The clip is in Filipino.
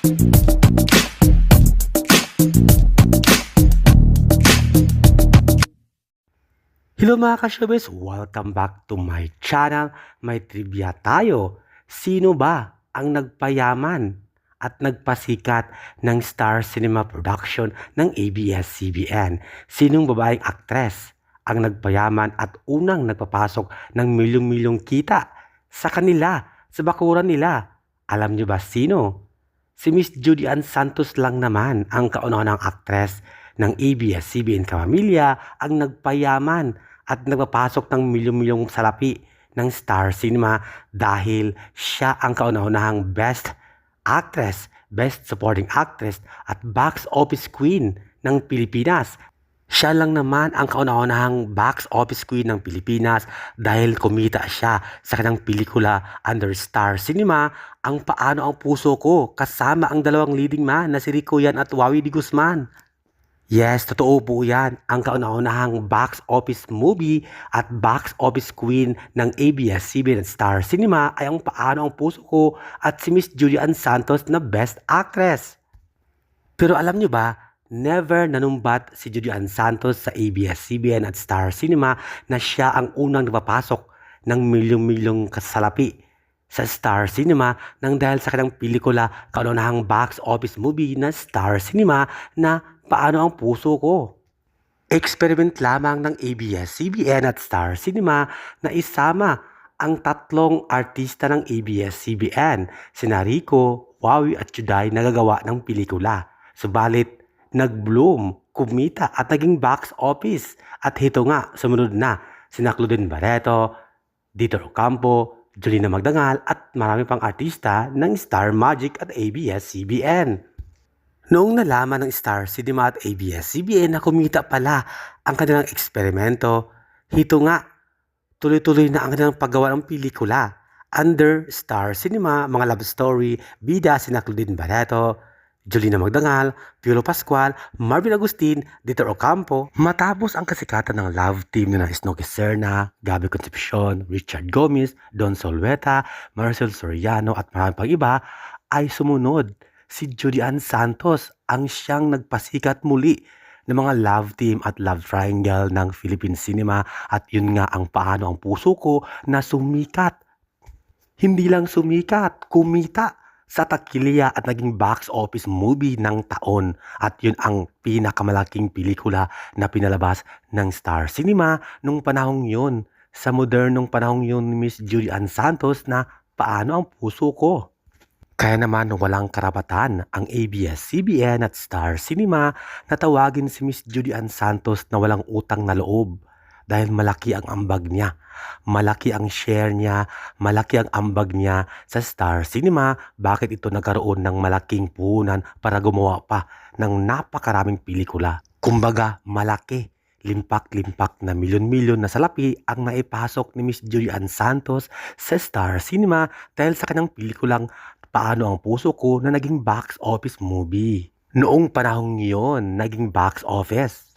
Hello mga ka-showbiz! Welcome back to my channel. May trivia tayo. Sino ba ang nagpayaman at nagpasikat ng Star Cinema Production ng ABS-CBN? Sinong babaeng aktres ang nagpayaman at unang nagpapasok ng milyong-milyong kita sa kanila, sa bakuran nila? Alam niyo ba sino? Si Miss Judy Ann Santos lang naman ang kauna-unang aktres ng ABS-CBN Kamamilya ang nagpayaman at nagpapasok ng milyong-milyong salapi ng Star Cinema dahil siya ang kauna-unahang Best Actress, Best Supporting Actress at Box Office Queen ng Pilipinas. Siya lang naman ang kauna-unahang box office queen ng Pilipinas dahil kumita siya sa kanyang pelikula under Star Cinema ang Paano ang Puso Ko kasama ang dalawang leading man na si Rico Yan at Wawi Di Guzman. Yes, totoo po yan. Ang kauna-unahang box office movie at box office queen ng ABS-CBN Star Cinema ay ang Paano ang Puso Ko at si Miss Julian Santos na Best Actress. Pero alam nyo ba, never nanumbat si Julian Santos sa ABS-CBN at Star Cinema na siya ang unang napapasok ng milyong-milyong kasalapi sa Star Cinema nang dahil sa kanyang pelikula kaunahang box office movie na Star Cinema na Paano ang Puso Ko. Experiment lamang ng ABS-CBN at Star Cinema na isama ang tatlong artista ng ABS-CBN, sina Rico, Wawi at Juday na gagawa ng pelikula. Subalit, nag-bloom, kumita at naging box office. At hito nga, sumunod na sina Claudine Barreto, Dito Ocampo, Jolina Magdangal at marami pang artista ng Star Magic at ABS-CBN. Noong nalaman ng Star Cinema at ABS-CBN na kumita pala ang kanilang eksperimento, hito nga, tuloy-tuloy na ang kanilang paggawa ng pelikula. Under Star Cinema, mga love story, bida sina Claudine Barreto, Jolina Magdangal, Piolo Pascual, Marvin Agustin, Dieter Ocampo. Matapos ang kasikatan ng love team na Snooki Serna, Gabi Concepcion, Richard Gomez, Don Solweta, Marcel Soriano at marami pang iba, ay sumunod si Julian Santos ang siyang nagpasikat muli ng mga love team at love triangle ng Philippine cinema at yun nga ang paano ang puso ko na sumikat. Hindi lang sumikat, kumita sa takilya at naging box office movie ng taon. At yun ang pinakamalaking pelikula na pinalabas ng Star Cinema nung panahong yun. Sa modernong panahong yun ni Miss Julian Santos na paano ang puso ko. Kaya naman walang karapatan ang ABS-CBN at Star Cinema na tawagin si Miss Julian Santos na walang utang na loob dahil malaki ang ambag niya. Malaki ang share niya, malaki ang ambag niya sa Star Cinema. Bakit ito nagkaroon ng malaking puhunan para gumawa pa ng napakaraming pelikula? Kumbaga, malaki limpak-limpak na milyon-milyon na salapi ang naipasok ni Miss Julian Santos sa Star Cinema dahil sa kanyang pelikulang Paano ang Puso Ko na naging box office movie. Noong panahong yon, naging box office